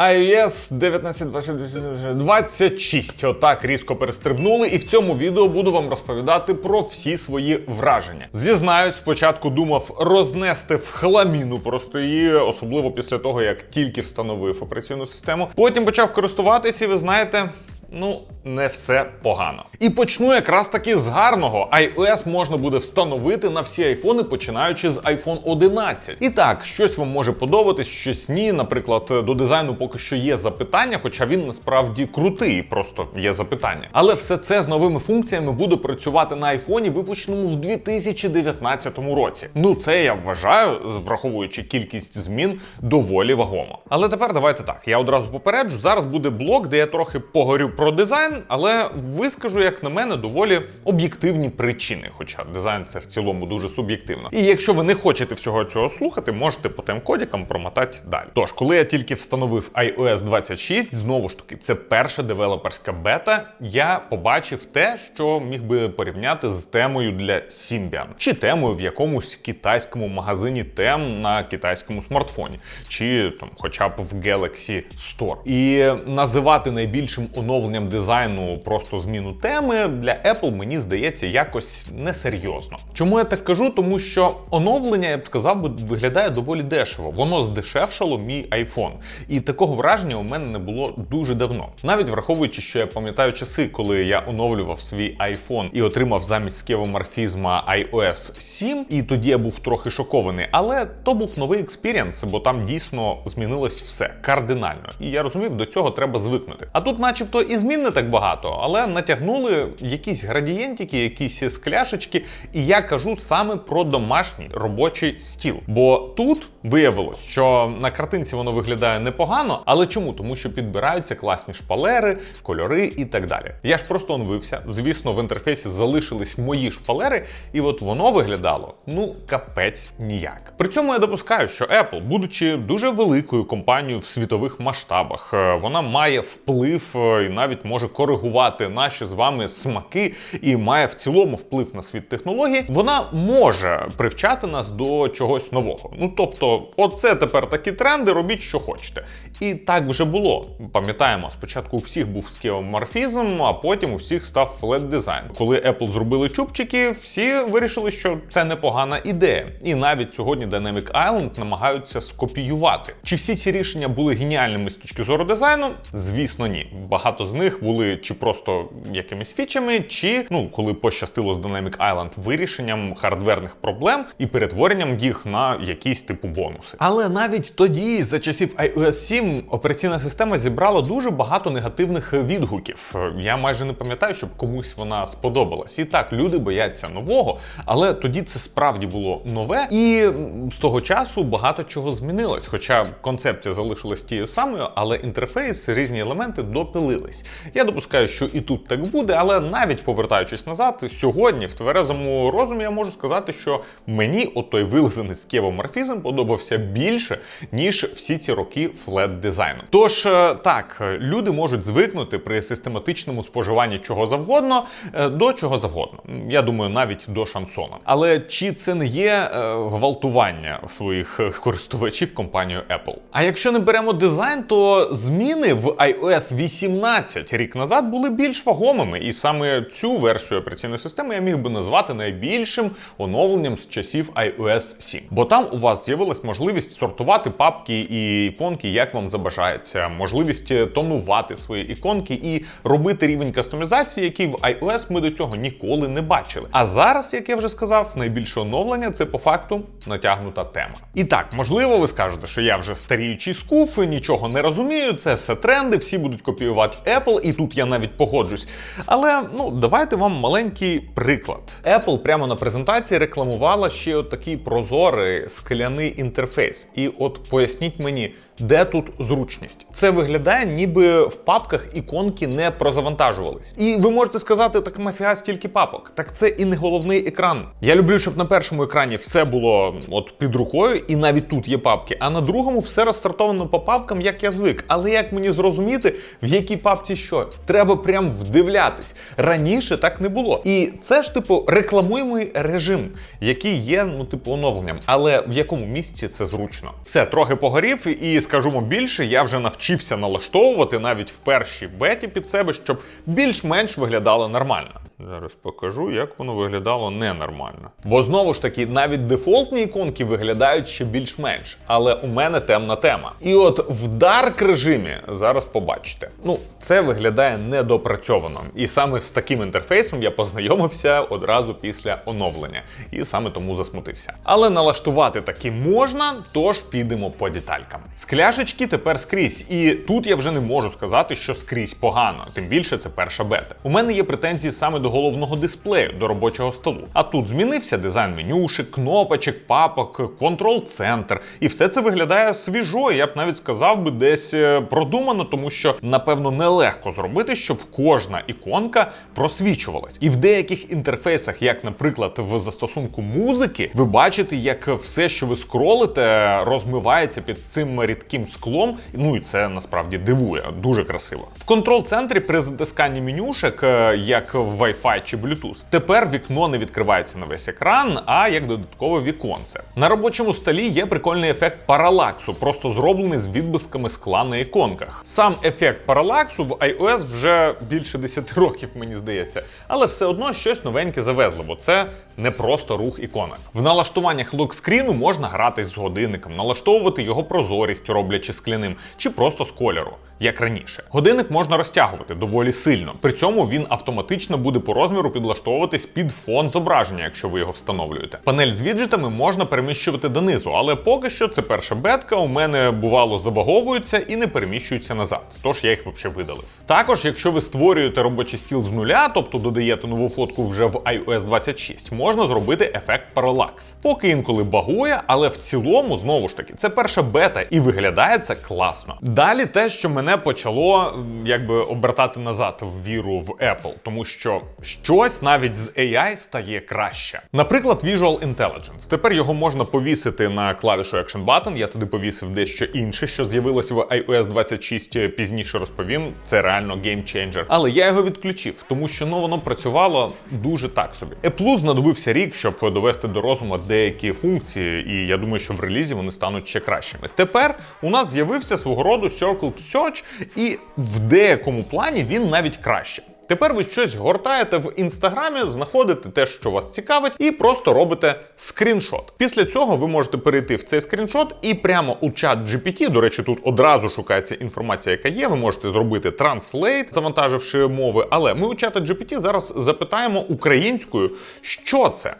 iOS 19.26. Отак різко перестрибнули, і в цьому відео буду вам розповідати про всі свої враження. Зізнаюсь, спочатку думав рознести в хламіну просто її, особливо після того, як тільки встановив операційну систему. Потім почав користуватися, і ви знаєте. Ну, не все погано. І почну якраз таки з гарного. iOS можна буде встановити на всі айфони, починаючи з iPhone 11. І так, щось вам може подобатись, щось ні. Наприклад, до дизайну поки що є запитання, хоча він насправді крутий, просто є запитання. Але все це з новими функціями буде працювати на айфоні, випущеному в 2019 році. Ну, це я вважаю, враховуючи кількість змін, доволі вагомо. Але тепер давайте так. Я одразу попереджу. Зараз буде блок, де я трохи поговорю про дизайн, але вискажу, як на мене, доволі об'єктивні причини. Хоча дизайн це в цілому дуже суб'єктивно. І якщо ви не хочете всього цього слухати, можете по тем кодікам промотати далі. Тож, коли я тільки встановив iOS 26, знову ж таки, це перша девелоперська бета, я побачив те, що міг би порівняти з темою для Symbian, чи темою в якомусь китайському магазині тем на китайському смартфоні, чи там, хоча б в Galaxy Store. І називати найбільшим оновленням дизайну просто зміну теми для Apple, мені здається, якось несерйозно. Чому я так кажу? Тому що оновлення, я б сказав, виглядає доволі дешево. Воно здешевшало мій iPhone. І такого враження у мене не було дуже давно. Навіть враховуючи, що я пам'ятаю часи, коли я оновлював свій iPhone і отримав замість скевоморфізма iOS 7, і тоді я був трохи шокований. Але то був новий експірієнс, бо там дійсно змінилось все кардинально. І я розумів, до цього треба звикнути. А тут, начебто, і змін не так багато, але натягнули якісь градієнтики, якісь скляшечки. І я кажу саме про домашній робочий стіл. Бо тут виявилось, що на картинці воно виглядає непогано, але чому? Тому що підбираються класні шпалери, кольори і так далі. Я ж просто оновився. Звісно, в інтерфейсі залишились мої шпалери, і от воно виглядало ну капець ніяк. При цьому я допускаю, що Apple, будучи дуже великою компанією в світових масштабах, е, вона має вплив е, і навіть може коригувати наші з вами смаки і має в цілому вплив на світ технологій. Вона може привчати нас до чогось нового. Ну тобто, оце тепер такі тренди, робіть, що хочете. І так вже було. Пам'ятаємо, спочатку у всіх був скеоморфізм, а потім у всіх став флет дизайн. Коли Apple зробили чубчики, всі вирішили, що це непогана ідея. І навіть сьогодні Dynamic Island намагаються скопіювати. Чи всі ці рішення були геніальними з точки зору дизайну? Звісно, ні. Багато з них були чи просто якимись фічами, чи ну, коли пощастило з Dynamic Island, вирішенням хардверних проблем і перетворенням їх на якісь типу бонуси. Але навіть тоді, за часів iOS 7, операційна система зібрала дуже багато негативних відгуків. Я майже не пам'ятаю, щоб комусь вона сподобалась. І так, люди бояться нового, але тоді це справді було нове, і з того часу багато чого змінилось. Хоча концепція залишилась тією самою, але інтерфейс, різні елементи допилились. Я допускаю, що і тут так буде, але навіть повертаючись назад, сьогодні в тверезому розумі я можу сказати, що мені отой вилизаний скевоморфізм подобався більше, ніж всі ці роки флет дизайну. Тож е, так, люди можуть звикнути при систематичному споживанні чого завгодно е, до чого завгодно. Я думаю, навіть до шансона. Але чи це не є е, гвалтування своїх користувачів компанією Apple? А якщо не беремо дизайн, то зміни в iOS 18 рік назад були більш вагомими, і саме цю версію операційної системи я міг би назвати найбільшим оновленням з часів iOS 7. Бо там у вас з'явилась можливість сортувати папки і іконки, як вам забажається, можливість тонувати свої іконки і робити рівень кастомізації, який в iOS ми до цього ніколи не бачили. А зараз, як я вже сказав, найбільше оновлення це по факту натягнута тема. І так, можливо, ви скажете, що я вже старіючий скуф, нічого не розумію. Це все тренди, всі будуть копіювати і тут я навіть погоджусь. Але ну давайте вам маленький приклад. Apple прямо на презентації рекламувала ще от такий прозорий скляний інтерфейс. І от поясніть мені, де тут зручність? Це виглядає, ніби в папках іконки не прозавантажувались. І ви можете сказати, так нафіга стільки папок. Так це і не головний екран. Я люблю, щоб на першому екрані все було от під рукою, і навіть тут є папки, а на другому все розстартовано по папкам, як я звик. Але як мені зрозуміти, в якій папці що? Треба прям вдивлятись. Раніше так не було. І це ж типу рекламуємий режим, який є, ну, типу, оновленням. Але в якому місці це зручно? Все, трохи погорів і скажу більше, я вже навчився налаштовувати навіть в першій беті під себе, щоб більш-менш виглядало нормально. Зараз покажу, як воно виглядало ненормально. Бо знову ж таки, навіть дефолтні іконки виглядають ще більш-менш. Але у мене темна тема. І от в дарк режимі зараз побачите. Ну, це виглядає недопрацьовано. І саме з таким інтерфейсом я познайомився одразу після оновлення. І саме тому засмутився. Але налаштувати таки можна, тож підемо по деталькам. Скляшечки тепер скрізь, і тут я вже не можу сказати, що скрізь погано. Тим більше це перша бета. У мене є претензії саме до головного дисплею, до робочого столу. А тут змінився дизайн менюшек, кнопочок, папок, контрол-центр. І все це виглядає свіжо. Я б навіть сказав би десь е, продумано, тому що напевно нелегко зробити, щоб кожна іконка просвічувалась. І в деяких інтерфейсах, як, наприклад, в застосунку музики, ви бачите, як все, що ви скролите, розмивається під цим рідким склом. Ну і це насправді дивує, дуже красиво. В контрол-центрі при затисканні менюшек, е, як в Wi-Fi чи Bluetooth, тепер вікно не відкривається на весь екран, а як додаткове віконце. На робочому столі є прикольний ефект паралаксу, просто зроблений з відблисками скла на іконках. Сам ефект паралаксу в iOS вже більше 10 років, мені здається, але все одно щось новеньке завезло, бо це не просто рух іконок. В налаштуваннях локскріну можна гратись з годинником, налаштовувати його прозорість, роблячи скляним, чи просто з кольору. Як раніше, годинник можна розтягувати доволі сильно. При цьому він автоматично буде по розміру підлаштовуватись під фон зображення, якщо ви його встановлюєте. Панель з віджитами можна переміщувати донизу, але поки що це перша бетка. У мене бувало забаговуються і не переміщуються назад. Тож я їх взагалі видалив. Також, якщо ви створюєте робочий стіл з нуля, тобто додаєте нову фотку вже в iOS 26, можна зробити ефект паралакс. Поки інколи багує, але в цілому, знову ж таки, це перша бета і виглядає це класно. Далі те, що мене почало якби обертати назад в віру в Apple, тому що щось навіть з AI стає краще. Наприклад, Visual Intelligence. Тепер його можна повісити на клавішу Action Button. Я туди повісив дещо інше, що з'явилося в iOS 26, пізніше розповім. Це реально геймчейнджер. Але я його відключив, тому що ну воно працювало дуже так собі. Apple знадобився рік, щоб довести до розуму деякі функції, і я думаю, що в релізі вони стануть ще кращими. Тепер у нас з'явився свого роду Circle to Search, і в деякому плані він навіть краще. Тепер ви щось гортаєте в інстаграмі, знаходите те, що вас цікавить, і просто робите скріншот. Після цього ви можете перейти в цей скріншот і прямо у чат GPT, до речі, тут одразу шукається інформація, яка є. Ви можете зробити транслейт, завантаживши мови. Але ми у чата GPT зараз запитаємо українською, що це.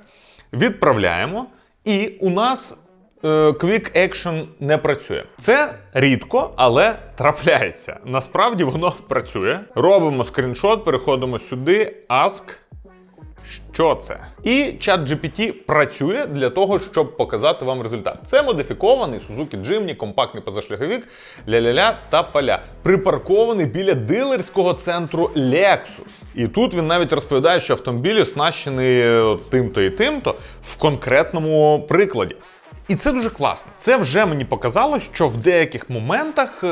Відправляємо, і у нас Quick Action не працює. Це рідко, але трапляється. Насправді воно працює. Робимо скріншот, переходимо сюди, Ask. Що це? І чат GPT працює для того, щоб показати вам результат. Це модифікований Suzuki Jimny, компактний позашляховик, ля-ля-ля та поля. Припаркований біля дилерського центру Lexus. І тут він навіть розповідає, що автомобіль оснащений е, тим-то і тим-то в конкретному прикладі. І це дуже класно. Це вже мені показало, що в деяких моментах.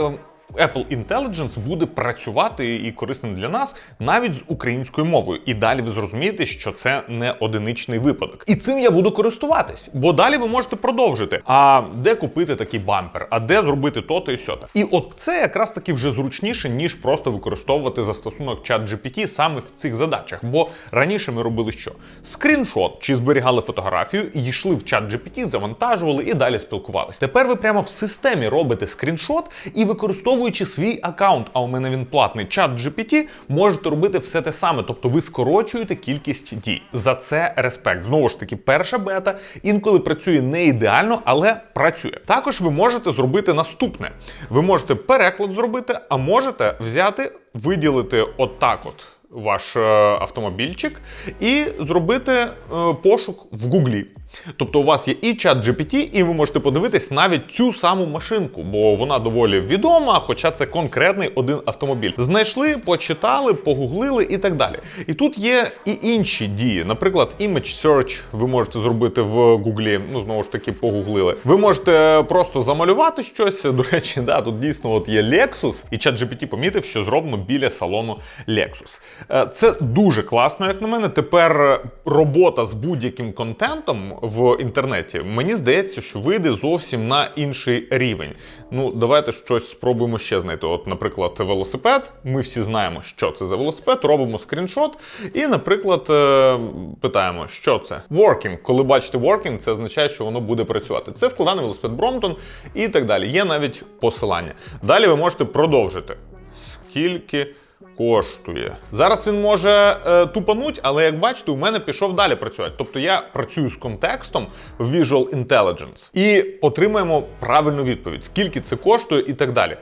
Apple Intelligence буде працювати і корисним для нас навіть з українською мовою. І далі ви зрозумієте, що це не одиничний випадок. І цим я буду користуватись, бо далі ви можете продовжити. А де купити такий бампер, а де зробити то-то і сьоте. І от це якраз таки вже зручніше, ніж просто використовувати застосунок ChatGPT саме в цих задачах. Бо раніше ми робили що? Скріншот чи зберігали фотографію, і йшли в ChatGPT, завантажували і далі спілкувалися. Тепер ви прямо в системі робите скріншот і використовуєте використовуючи свій аккаунт, а у мене він платний чат GPT, можете робити все те саме, тобто ви скорочуєте кількість дій. За це респект. Знову ж таки, перша бета інколи працює не ідеально, але працює. Також ви можете зробити наступне: ви можете переклад зробити, а можете взяти, виділити отак от. Ваш е, автомобільчик і зробити е, пошук в Гуглі. Тобто у вас є і чат GPT, і ви можете подивитись навіть цю саму машинку, бо вона доволі відома, хоча це конкретний один автомобіль. Знайшли, почитали, погуглили і так далі. І тут є і інші дії. Наприклад, image search ви можете зробити в Гуглі. Ну знову ж таки, погуглили. Ви можете просто замалювати щось. До речі, да, тут дійсно от є Lexus, і чат GPT помітив, що зроблено біля салону Lexus. Е, Це дуже класно, як на мене. Тепер робота з будь-яким контентом в інтернеті, мені здається, що вийде зовсім на інший рівень. Ну, давайте щось спробуємо ще знайти. От, наприклад, велосипед. Ми всі знаємо, що це за велосипед, робимо скріншот, і, наприклад, е, питаємо, що це? Working. Коли бачите working, це означає, що воно буде працювати. Це складаний велосипед Бромтон і так далі. Є навіть посилання. Далі ви можете продовжити. Скільки коштує? Зараз він може е, тупануть, але як бачите, у мене пішов далі працювати. Тобто я працюю з контекстом в Visual Intelligence і отримаємо правильну відповідь, скільки це коштує і так далі.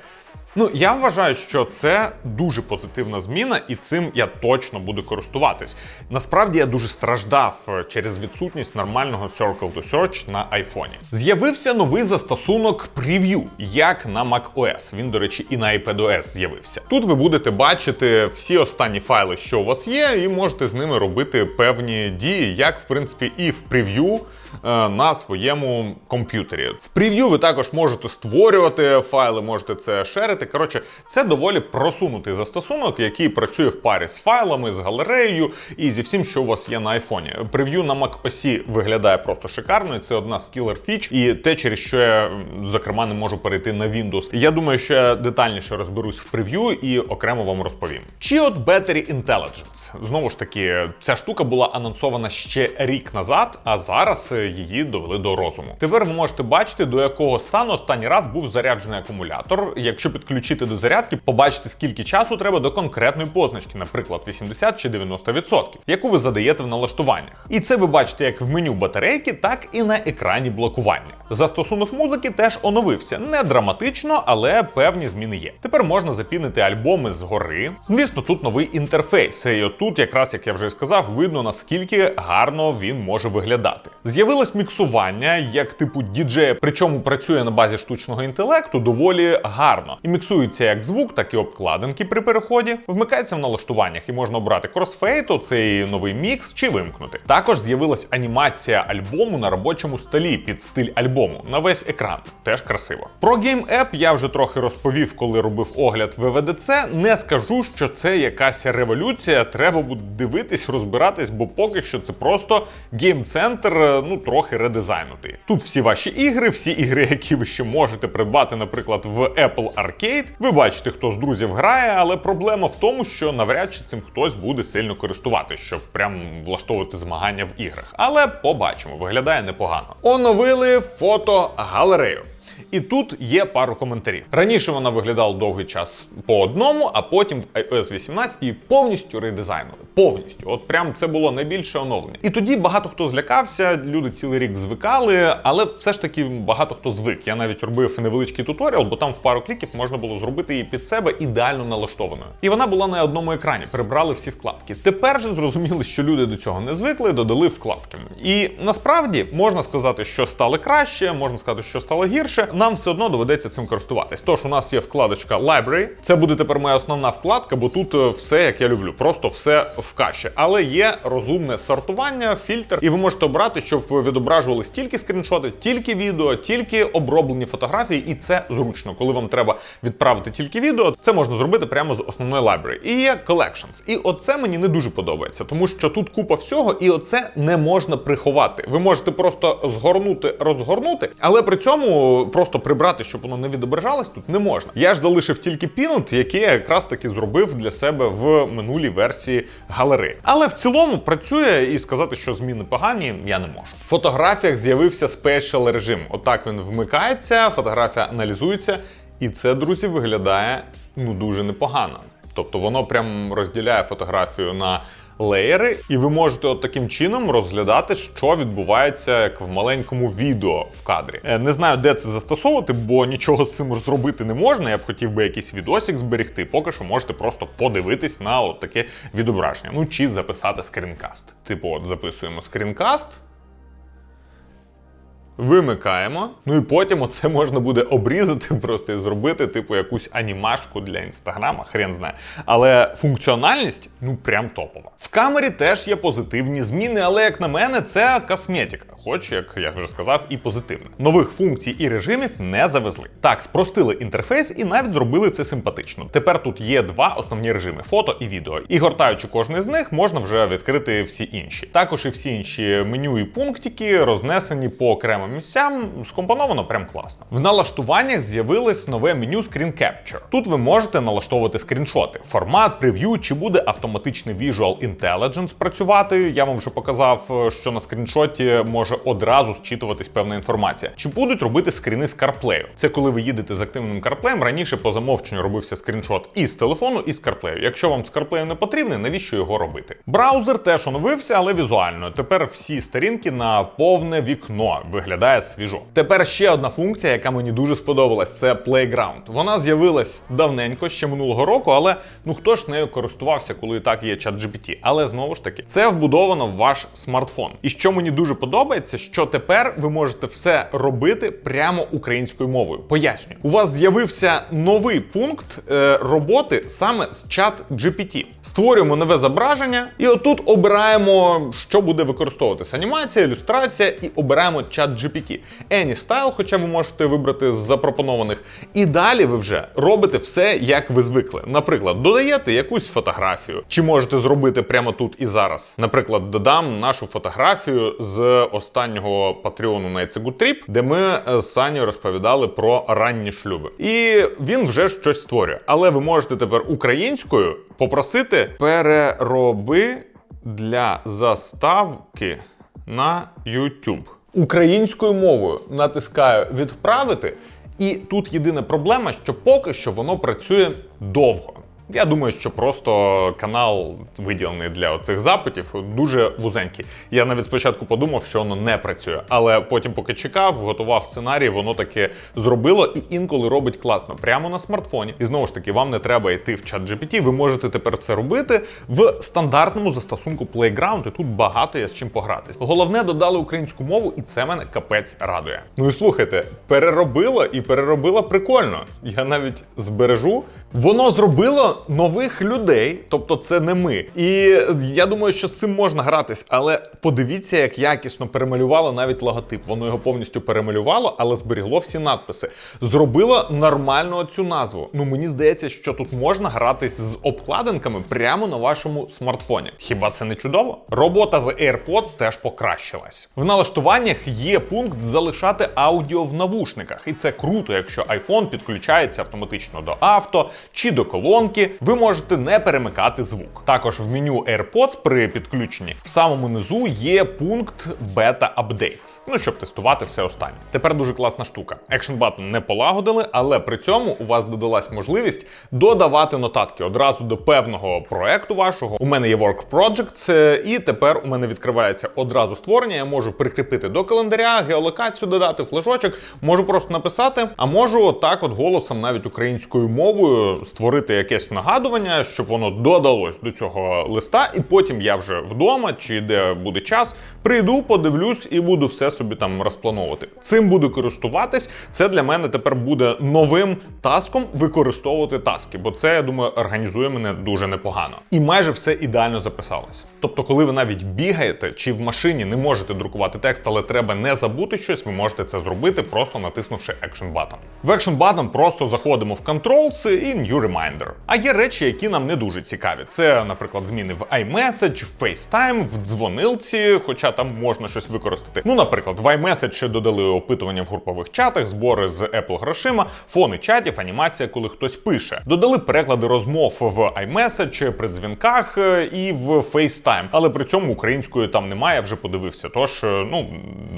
Ну, я вважаю, що це дуже позитивна зміна, і цим я точно буду користуватись. Насправді я дуже страждав е, через відсутність нормального Circle to Search на айфоні. З'явився новий застосунок Preview, як на macOS. Він, до речі, і на iPadOS з'явився. Тут ви будете бачити всі останні файли, що у вас є, і можете з ними робити певні дії, як в принципі і в прев'ю. Е, На своєму комп'ютері. В прев'ю ви також можете створювати файли, можете це шерити. Коротше, це доволі просунутий застосунок, який працює в парі з файлами, з галереєю і зі всім, що у вас є на айфоні. Прев'ю на macOS виглядає просто шикарно. і Це одна з кілер фіч, і те, через що я зокрема не можу перейти на Windows. Я думаю, що я детальніше розберусь в прев'ю і окремо вам розповім. Чи от Battery Intelligence? Знову ж таки, ця штука була анонсована ще рік назад, а зараз її довели до розуму. Тепер ви можете бачити, до якого стану останній раз був заряджений акумулятор. Якщо підключити до зарядки, побачите, скільки часу треба до конкретної позначки, наприклад, 80 чи 90%, яку ви задаєте в налаштуваннях. І це ви бачите як в меню батарейки, так і на екрані блокування. Застосунок музики теж оновився. Не драматично, але певні зміни є. Тепер можна запінити альбоми згори. Звісно, тут новий інтерфейс. І отут, якраз як я вже сказав, видно наскільки гарно він може виглядати. З'явилось міксування як типу діджея, причому працює на базі штучного інтелекту доволі гарно. І міксується як звук, так і обкладинки при переході. Вмикається в налаштуваннях і можна обрати кросфейт, цей новий мікс чи вимкнути. Також з'явилась анімація альбому на робочому столі під стиль альбому на весь екран. Теж красиво. Про Game App я вже трохи розповів, коли робив огляд ВВДЦ. Не скажу, що це якась революція. Треба буде дивитись, розбиратись, бо поки що це просто гейм-центр, ну трохи редизайнутий. Тут всі ваші ігри, всі ігри, які ви ще можете придбати, наприклад, в Apple Arcade. Ви бачите, хто з друзів грає, але проблема в тому, що навряд чи цим хтось буде сильно користуватися, щоб прям влаштовувати змагання в іграх. Але побачимо, виглядає непогано. Оновили фотогалерею. І тут є пару коментарів. Раніше вона виглядала довгий час по одному, а потім в iOS 18 її повністю редизайнили. Повністю, от прям це було найбільше оновлення. І тоді багато хто злякався, люди цілий рік звикали, але все ж таки багато хто звик. Я навіть робив невеличкий туторіал, бо там в пару кліків можна було зробити її під себе ідеально налаштованою. І вона була на одному екрані, прибрали всі вкладки. Тепер же зрозуміли, що люди до цього не звикли, додали вкладки. І насправді можна сказати, що стало краще, можна сказати, що стало гірше. Нам все одно доведеться цим користуватись. Тож у нас є вкладочка Library. Це буде тепер моя основна вкладка, бо тут е, все як я люблю, просто все в каші. Але є розумне сортування, фільтр, і ви можете обрати, щоб відображувались тільки скріншоти, тільки відео, тільки оброблені фотографії, і це зручно. Коли вам треба відправити тільки відео, це можна зробити прямо з основної library. І є collections. І оце мені не дуже подобається, тому що тут купа всього, і оце не можна приховати. Ви можете просто згорнути, розгорнути, але при цьому просто прибрати, щоб воно не відображалось, тут не можна. Я ж залишив тільки пінут, який я якраз таки зробив для себе в минулій версії галереї. Але в цілому працює і сказати, що зміни погані, я не можу. В фотографіях з'явився спешл режим. Отак він вмикається, фотографія аналізується, і це, друзі, виглядає ну дуже непогано. Тобто воно прям розділяє фотографію на леєри, і ви можете от таким чином розглядати, що відбувається як в маленькому відео в кадрі. Е, Не знаю, де це застосовувати, бо нічого з цим зробити не можна. Я б хотів би якийсь відосик зберегти. Поки що можете просто подивитись на от таке відображення. Ну чи записати скрінкаст. Типу, от записуємо скрінкаст. Вимикаємо. Ну і потім оце можна буде обрізати просто і зробити, типу, якусь анімашку для інстаграма, хрен знає. Але функціональність ну прям топова. В камері теж є позитивні зміни, але як на мене, це косметика, хоч як я вже сказав, і позитивне. Нових функцій і режимів не завезли. Так, спростили інтерфейс і навіть зробили це симпатично. Тепер тут є два основні режими фото і відео. І гортаючи кожний з них, можна вже відкрити всі інші. Також і всі інші меню і пунктики рознесені по окремим місцям, скомпоновано прям класно. В налаштуваннях з'явилось нове меню Screen Capture. Тут ви можете налаштовувати скріншоти, формат, прев'ю, чи буде автоматичний Visual Intelligence працювати. Я вам вже показав, що на скріншоті може одразу зчитуватись певна інформація. Чи будуть робити скріни з CarPlay? Це коли ви їдете з активним CarPlay, раніше по замовченню робився скріншот і з телефону, і з CarPlay. Якщо вам з CarPlay не потрібний, навіщо його робити? Браузер теж оновився, але візуально. Тепер всі сторінки на повне вікно виглядає свіжо. Тепер ще одна функція, яка мені дуже сподобалась, це Playground. Вона з'явилась давненько, ще минулого року, але ну хто ж нею користувався, коли так є чат GPT. Але знову ж таки, це вбудовано в ваш смартфон. І що мені дуже подобається, що тепер ви можете все робити прямо українською мовою. Пояснюю, у вас з'явився новий пункт е, роботи саме з чат GPT. Створюємо нове зображення, і отут обираємо, що буде використовуватися: анімація, ілюстрація, і обираємо чат GPT. Any Style, хоча ви можете вибрати з запропонованих. І далі ви вже робите все, як ви звикли. Наприклад, додаєте якусь фотографію, чи можете зробити прямо тут і зараз. Наприклад, додам нашу фотографію з останнього патреону на Trip, де ми з Санєю розповідали про ранні шлюби. І він вже щось створює. Але ви можете тепер українською попросити перероби для заставки на YouTube. Українською мовою натискаю відправити, і тут єдина проблема, що поки що воно працює довго. Я думаю, що просто канал виділений для оцих запитів дуже вузенький. Я навіть спочатку подумав, що воно не працює, але потім, поки чекав, готував сценарій, воно таки зробило і інколи робить класно прямо на смартфоні. І знову ж таки, вам не треба йти в чат GPT, Ви можете тепер це робити в стандартному застосунку Playground, і тут багато є з чим погратись. Головне, додали українську мову, і це мене капець радує. Ну і слухайте, переробило і переробило прикольно. Я навіть збережу. Воно зробило нових людей, тобто це не ми. І я думаю, що з цим можна гратись, але подивіться, як якісно перемалювало навіть логотип. Воно його повністю перемалювало, але зберігло всі надписи. Зробило нормально цю назву. Ну мені здається, що тут можна гратись з обкладинками прямо на вашому смартфоні. Хіба це не чудово? Робота з AirPods теж покращилась. В налаштуваннях є пункт залишати аудіо в навушниках, і це круто, якщо iPhone підключається автоматично до авто чи до колонки ви можете не перемикати звук. Також в меню AirPods при підключенні в самому низу є пункт Beta Updates, ну щоб тестувати все останнє. Тепер дуже класна штука. Action Button не полагодили, але при цьому у вас додалась можливість додавати нотатки одразу до певного проекту вашого. У мене є Work Projects, е, і тепер у мене відкривається одразу створення. Я можу прикріпити до календаря, геолокацію додати, флажочок, можу просто написати, а можу отак, от голосом, навіть українською мовою, створити якесь нагадування щоб воно додалось до цього листа, і потім я вже вдома чи де буде час, прийду, подивлюсь і буду все собі там розплановувати. Цим буду користуватись. Це для мене тепер буде новим таском використовувати таски, бо це я думаю організує мене дуже непогано. І майже все ідеально записалось. Тобто, коли ви навіть бігаєте чи в машині не можете друкувати текст, але треба не забути щось, ви можете це зробити, просто натиснувши Action Button. В Action Button просто заходимо в Controls і New Reminder. А є речі, які нам не дуже цікаві. Це, наприклад, зміни в iMessage, в FaceTime, в дзвонилці, хоча там можна щось використати. Ну, наприклад, в iMessage ще додали опитування в групових чатах, збори з Apple грошима, фони чатів, анімація, коли хтось пише. Додали переклади розмов в iMessage, при дзвінках е, і в FaceTime. Але при цьому української там немає, я вже подивився. Тож, е, ну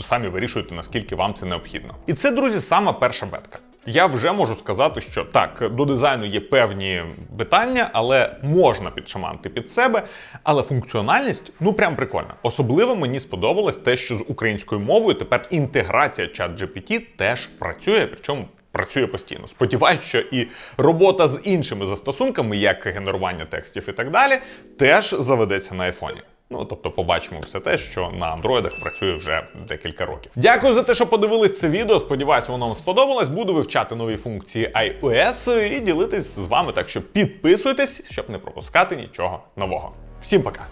самі вирішуйте, наскільки вам це необхідно. І це, друзі, сама перша бетка. Я вже можу сказати, що так, до дизайну є певні питання, але можна підшаманти під себе. Але функціональність ну прям прикольна. Особливо мені сподобалось те, що з українською мовою тепер інтеграція чат GPT теж працює, причому. Працює постійно. Сподіваюсь, що і робота з іншими застосунками, як генерування текстів і так далі, теж заведеться на айфоні. Ну тобто побачимо все те, що на андроїдах працює вже декілька років. Дякую за те, що подивились це відео. Сподіваюся, воно вам сподобалось. Буду вивчати нові функції iOS і ділитись з вами. Так що підписуйтесь, щоб не пропускати нічого нового. Всім пока!